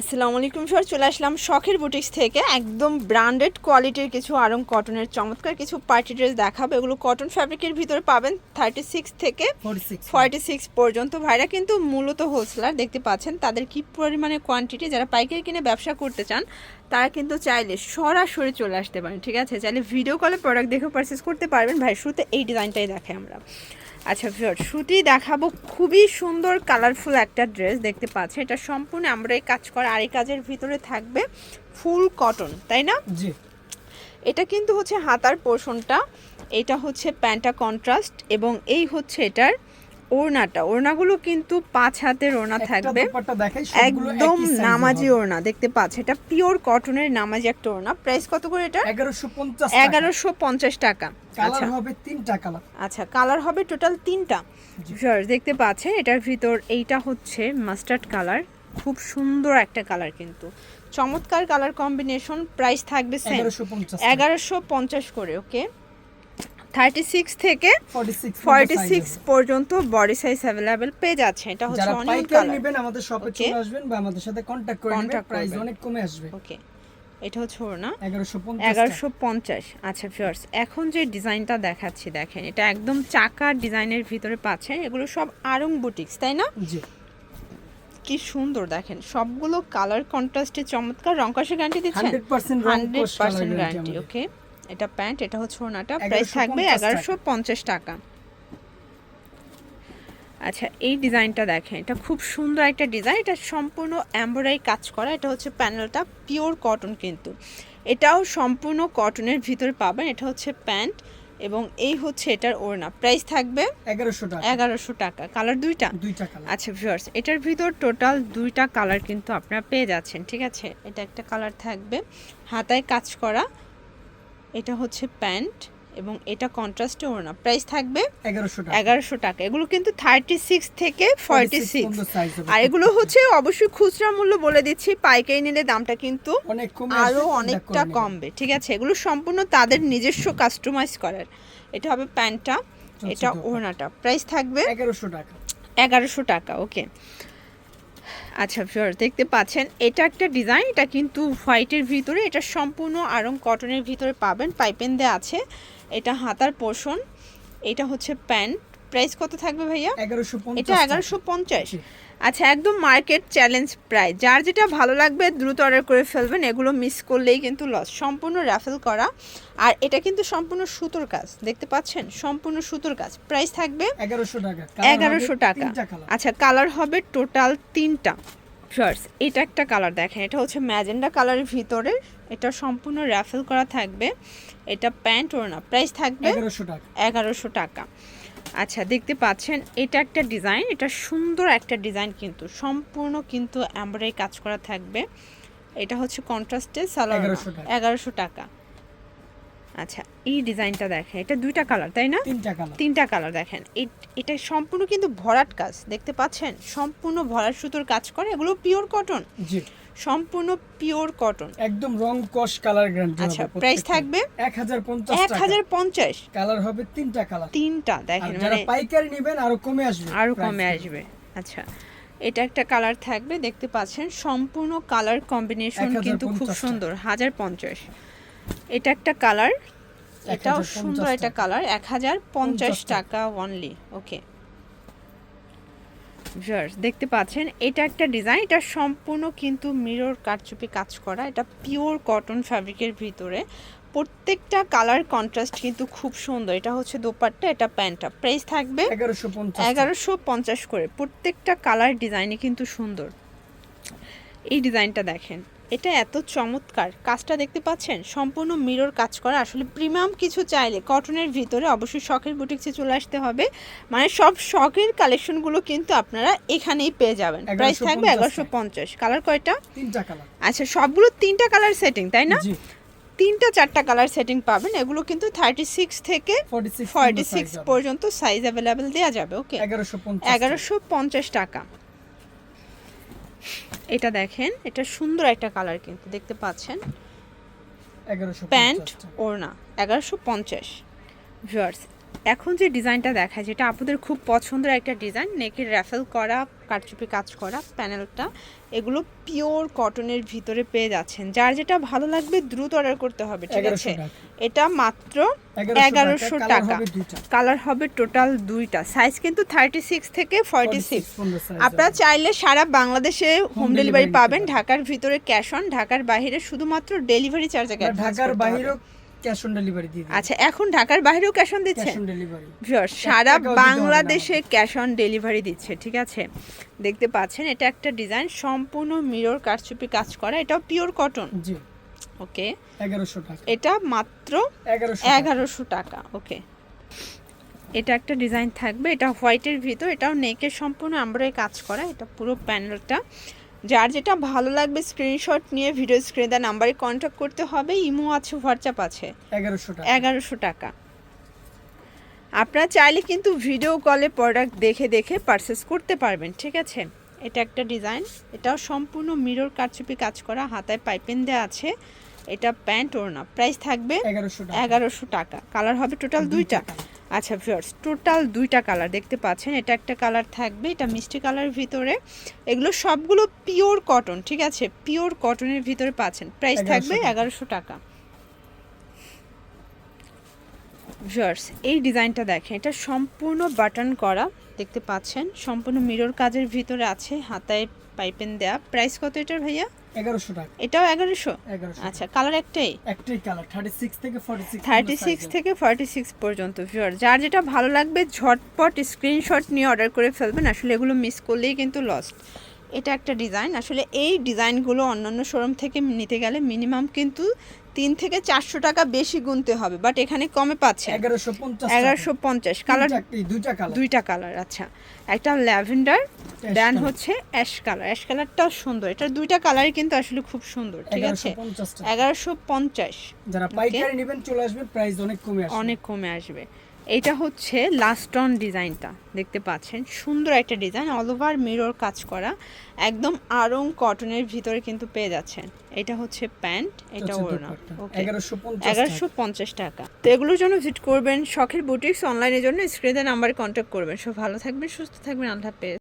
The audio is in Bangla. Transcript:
আসসালামু আলাইকুম স্যার চলে আসলাম শখের বুটিক্স থেকে। একদম ব্র্যান্ডেড কোয়ালিটির কিছু আরং কটনের চমৎকার কিছু পার্টি ড্রেস দেখাবো। এগুলো কটন ফ্যাব্রিকের ভিতরে পাবেন থার্টি সিক্স থেকে 46 ফর্টি সিক্স পর্যন্ত। ভাইরা কিন্তু মূলত হোলসেলার দেখতে পাচ্ছেন তাদের কি পরিমাণে কোয়ান্টিটি যারা পাইকারি কিনে ব্যবসা করতে চান তারা কিন্তু চাইলে সরাসরি চলে আসতে পারেন ঠিক আছে? চাইলে ভিডিও কলে প্রোডাক্ট দেখে পারচেস করতে পারবেন। ভাই শুরুতে এই ডিজাইনটাই দেখে আমরা। আচ্ছা ফিওর শুটি দেখাবো খুবই সুন্দর কালারফুল একটা ড্রেস দেখতে পাচ্ছি। এটা সম্পূর্ণ আমরা এই কাজ করা আর এই কাজের ভিতরে থাকবে ফুল কটন তাই না? জি। এটা কিন্তু হচ্ছে হাতার পোর্শনটা এটা হচ্ছে প্যান্টা কন্ট্রাস্ট এবং এই হচ্ছে এটার ওড়নাটা। ওড়নাগুলো কিন্তু পাঁচ হাতের ওড়না থাকবে। একদম নামাজি ওড়না। দেখতে পাচ্ছ? এটা পিওর কটনের নামাজি একটা ওড়না। প্রাইস কত করে এটা? 1150 টাকা। এগারোশো পঞ্চাশ টাকা। আচ্ছা। কালার হবে তিনটা কালার আচ্ছা কালার হবে টোটাল তিনটা। দেখতে পাচ্ছেন? এটার ভিতর এইটা হচ্ছে মাস্টার্ড কালার খুব সুন্দর একটা কালার কিন্তু। চমৎকার কালার কম্বিনেশন প্রাইস থাকবে সেম এগারোশো পঞ্চাশ করে ওকে থার্টি সিক্স থেকে 46 ফর্টি সিক্স পর্যন্ত বডি সাইজ অ্যাভেলেবেল পেয়ে যাচ্ছে। এটা হচ্ছে অনিয়ন নেবেন আমাদের শপে চলে আসবেন বা আমাদের সাথে কন্টাক্ট করে নেবেন প্রাইস অনেক কমে আসবে। ওকে এটা হচ্ছে ওড়না। 1150 এগারোশো পঞ্চাশ। আচ্ছা ফিয়ার্স এখন যে ডিজাইনটা দেখাচ্ছি দেখেন এটা একদম চাকার ডিজাইনের ভিতরে পাচ্ছেন এগুলো সব আরং বুটিক্স তাই না? জি। কি সুন্দর দেখেন সবগুলো কালার কন্ট্রাস্টে চমৎকার। রংকশের গ্যারান্টি দিচ্ছেন? 100% হান্ড্রেড পার্সেন্ট গ্যারান্টি ওকে এটা প্যান্ট এটা হচ্ছে ওনাটা প্রাইস থাকবে এগারোশো পঞ্চাশ টাকা। আচ্ছা এই ডিজাইনটা দেখেন এটা খুব সুন্দর একটা ডিজাইন এটা সম্পূর্ণ এমব্রয়ডারি কাজ করা এটা হচ্ছে প্যানেলটা পিওর কটন কিন্তু। এটাও সম্পূর্ণ কটনের ভিতরে পাবেন এটা হচ্ছে প্যান্ট এবং এই হচ্ছে এটার ওড়না। প্রাইস থাকবে এগারোশো টাকা। এগারোশো টাকা। কালার দুইটা? দুইটা কালার। আচ্ছা ভিউয়ার্স এটার ভিতর টোটাল দুইটা কালার কিন্তু আপনারা পেয়ে যাচ্ছেন ঠিক আছে? এটা একটা কালার থাকবে। হাতায় কাজ করা এটা হচ্ছে প্যান্ট এবং এটা কন্ট্রাস্টে ওড়না। প্রাইস থাকবে 1100 টাকা। এগারোশো টাকা। এগুলো কিন্তু থার্টি সিক্স থেকে ফর্টি সিক্স। আর এগুলো হচ্ছে অবশ্যই খুচরা মূল্য বলে দিচ্ছি। পাইকারি নিলে দামটা কিন্তু আরও অনেকটা কমবে ঠিক আছে? এগুলো সম্পূর্ণ তাদের নিজস্ব কাস্টমাইজ করার। এটা হবে প্যান্টটা এটা। ওড়নাটা। প্রাইস থাকবে 1100 টাকা। এগারোশো টাকা ওকে আচ্ছা ফিওর দেখতে পাচ্ছেন এটা একটা ডিজাইন এটা কিন্তু হোয়াইটের ভিতরে এটা সম্পূর্ণ আরং কটনের ভিতরে পাবেন পাইপেন দেওয়া আছে এটা হাতার পোষণ এটা হচ্ছে প্যান্ট প্রাইস কত থাকবে ভাইয়া? এগারোশো এটা এগারোশো পঞ্চাশ। আচ্ছা একদম মার্কেট চ্যালেঞ্জ প্রায় যার যেটা ভালো লাগবে দ্রুত অর্ডার করে ফেলবেন। এগুলো মিস করলেই কিন্তু লস সম্পূর্ণ র্যাফেল করা। আর এটা কিন্তু সম্পূর্ণ সুতোর কাজ। দেখতে পাচ্ছেন? সম্পূর্ণ সুতোর কাজ। প্রাইস থাকবে 1100 টাকা। এগারোশো টাকা। আচ্ছা কালার হবে টোটাল তিনটা। ফার্স এটা একটা কালার দেখেন। এটা হচ্ছে ম্যাজেন্ডা কালারের ভিতরে। এটা সম্পূর্ণ র্যাফেল করা থাকবে। এটা প্যান্ট ওড়না। প্রাইস থাকবে 1100 টাকা। এগারোশো টাকা। আচ্ছা দেখতে পাচ্ছেন এটা একটা ডিজাইন এটা সুন্দর একটা ডিজাইন কিন্তু সম্পূর্ণ কিন্তু এমব্রয়ডারি কাজ করা থাকবে। এটা হচ্ছে কন্ট্রাস্টে সালোয়ার এগারোশো টাকা। আচ্ছা এই ডিজাইনটা দেখেন এটা দুইটা কালার তাই না? তিনটা কালার। তিনটা কালার দেখেন। এটা সম্পূর্ণ কিন্তু ভরাট কাজ দেখতে পাচ্ছেন? সম্পূর্ণ ভরাট সুতোর কাজ করে এগুলো পিওর কটন জি। সম্পূর্ণ পিওর কটন একদম রং কস কালার গ্যারান্টি আচ্ছা প্রাইস থাকবে? 1050 এক টাকা। হাজার পঞ্চাশ। কালার হবে তিনটা কালার। তিনটা দেখেন যারা মানে পাইকারি নেবেন আরও কমে আসবে আরও কমে আসবে। আচ্ছা এটা একটা কালার থাকবে দেখতে পাচ্ছেন? সম্পূর্ণ কালার কম্বিনেশন কিন্তু খুব সুন্দর হাজার পঞ্চাশ। এটা একটা কালার এটাও সুন্দর একটা কালার এক হাজার পঞ্চাশ টাকা। অনলি ওকে ভিউয়ার্স দেখতে পাচ্ছেন এটা একটা ডিজাইন এটা সম্পূর্ণ কিন্তু মিরর কারচুপি কাজ করা এটা পিওর কটন ফ্যাব্রিকের ভিতরে। প্রত্যেকটা কালার কন্ট্রাস্ট কিন্তু খুব সুন্দর এটা হচ্ছে দোপাট্টা এটা প্যান্টটা প্রাইস থাকবে 1150 এগারোশো পঞ্চাশ করে প্রত্যেকটা কালার ডিজাইনই কিন্তু সুন্দর। এই ডিজাইনটা দেখেন। এটা এত চমৎকার। কাজটা দেখতে পাচ্ছেন? সম্পূর্ণ মিরর কাজ করা। আসলে প্রিমিয়াম কিছু চাইলে কটনের ভিতরে অবশ্যই শখের বুটিক্সে চলে আসতে হবে। মানে সব শখের কালেকশনগুলো কিন্তু আপনারা এখানেই পেয়ে যাবেন। প্রাইস থাকবে এগারোশো পঞ্চাশ। কালার কয়টা? তিনটা কালার আচ্ছা সবগুলো তিনটা কালার সেটিং তাই না? তিনটা চারটা কালার সেটিং পাবেন। এগুলো কিন্তু থার্টি সিক্স থেকে 46 ফর্টি সিক্স পর্যন্ত সাইজ অ্যাভেলেবেল দেওয়া যাবে ওকে 1150 এগারোশো পঞ্চাশ টাকা। এটা দেখেন এটা সুন্দর একটা কালার কিন্তু দেখতে পাচ্ছেন? 1150 প্যান্ট ওড়না এগারোশো পঞ্চাশ। ভিউয়ার্স এখন যে ডিজাইনটা দেখায় যেটা আপুদের খুব পছন্দের একটা ডিজাইন নেকের র্যাফেল করা কারচুপি কাজ করা প্যানেলটা এগুলো পিওর কটনের ভিতরে পেয়ে যাচ্ছেন। যার যেটা ভালো লাগবে দ্রুত অর্ডার করতে হবে ঠিক আছে? এটা মাত্র এগারোশো টাকা কালার হবে টোটাল দুইটা। সাইজ কিন্তু থার্টি সিক্স থেকে ফর্টি সিক্স 46 পনেরো size আপনারা চাইলে সারা বাংলাদেশে হোম ডেলিভারি পাবেন ঢাকার ভিতরে ক্যাশ অন ঢাকার বাইরে শুধুমাত্র ডেলিভারি চার্জ ঢাকার বাইরেও ক্যাশ অন ডেলিভারি দিয়ে আচ্ছা এখন ঢাকার বাইরেও ক্যাশ অন ক্যাশ দিচ্ছেন অন ডেলিভারি সারা বাংলাদেশে ক্যাশ অন ডেলিভারি দিচ্ছে ঠিক আছে? দেখতে পাচ্ছেন এটা একটা ডিজাইন সম্পূর্ণ মিরর কারচুপি কাজ করা এটাও পিওর কটন জি। ওকে এগারোশো টাকা। এটা মাত্র এগারোশো টাকা। ওকে এটা একটা ডিজাইন থাকবে এটা হোয়াইটের ভিতর এটাও নেকের সম্পূর্ণ আমরা কাজ করা এটা পুরো প্যানেলটা যার যেটা ভালো লাগবে স্ক্রিনশট নিয়ে ভিডিও স্ক্রিনে দেওয়া নাম্বারে কন্ট্যাক্ট করতে হবে। ইমো আছে হোয়াটসঅ্যাপ আছে। এগারোশো টাকা। এগারোশো টাকা। আপনারা চাইলে কিন্তু ভিডিও কলে প্রোডাক্ট দেখে দেখে পারচেস করতে পারবেন ঠিক আছে? এটা একটা ডিজাইন এটাও সম্পূর্ণ মিরর কারচুপি কাজ করা হাতায় পাইপেন দেওয়া আছে। এটা প্যান্ট ওড়না। প্রাইস থাকবে এগারোশো টাকা। এগারোশো টাকা। কালার হবে টোটাল দুইটা। আচ্ছা ভিউয়ার্স টোটাল দুইটা কালার দেখতে পাচ্ছেন। এটা একটা কালার থাকবে এটা মিষ্টি কালারের ভিতরে। এগুলো সবগুলো পিওর কটন ঠিক আছে? পিওর কটনের ভিতরে পাচ্ছেন। প্রাইস থাকবে এগারোশো টাকা। ভিউয়ার্স এই ডিজাইনটা দেখেন এটা সম্পূর্ণ বাটন করা দেখতে পাচ্ছেন? সম্পূর্ণ মিরর কাজের ভিতরে আছে হাতায় পাইপেন দেয়া। প্রাইস কত এটার ভাইয়া? টাকা। এটাও আচ্ছা কালার একটাই? কালার থেকে পর্যন্ত ভিউয়ার যার যেটা ভালো লাগবে ঝটপট স্ক্রিনশট নিয়ে অর্ডার করে ফেলবেন। আসলে এগুলো মিস করলেই কিন্তু লস্ট এটা একটা ডিজাইন। আসলে এই ডিজাইনগুলো অন্যান্য শোরুম থেকে নিতে গেলে মিনিমাম কিন্তু তিন থেকে চারশো টাকা বেশি গুনতে হবে। বাট এখানে কমে পাচ্ছে এগারোশো পঞ্চাশ কালার কালার দুইটা কালার আচ্ছা। একটা ল্যাভেন্ডার দেন হচ্ছে অ্যাশ কালার অ্যাশ কালারটাও সুন্দর। এটা দুইটা কালারই কিন্তু আসলে খুব সুন্দর ঠিক আছে? এগারোশো পঞ্চাশ যারা পাইকারি নেবেন চলে আসবে। প্রাইস অনেক কমে আসবে। অনেক কমে আসবে। এটা হচ্ছে লাস্ট অন ডিজাইনটা দেখতে পাচ্ছেন। সুন্দর একটা ডিজাইন অল ওভার মিরর কাজ করা একদম আরং কটনের ভিতরে কিন্তু পেয়ে যাচ্ছেন। এটা হচ্ছে প্যান্ট এটা ওড়না এগারোশো পঞ্চাশ টাকা। তো এগুলোর জন্য ভিজিট করবেন শখের বুটিক্স অনলাইনের জন্য স্ক্রিনের নাম্বারে কন্ট্যাক্ট করবেন। সব ভালো থাকবেন সুস্থ থাকবেন আল্লাহ হাফেজ।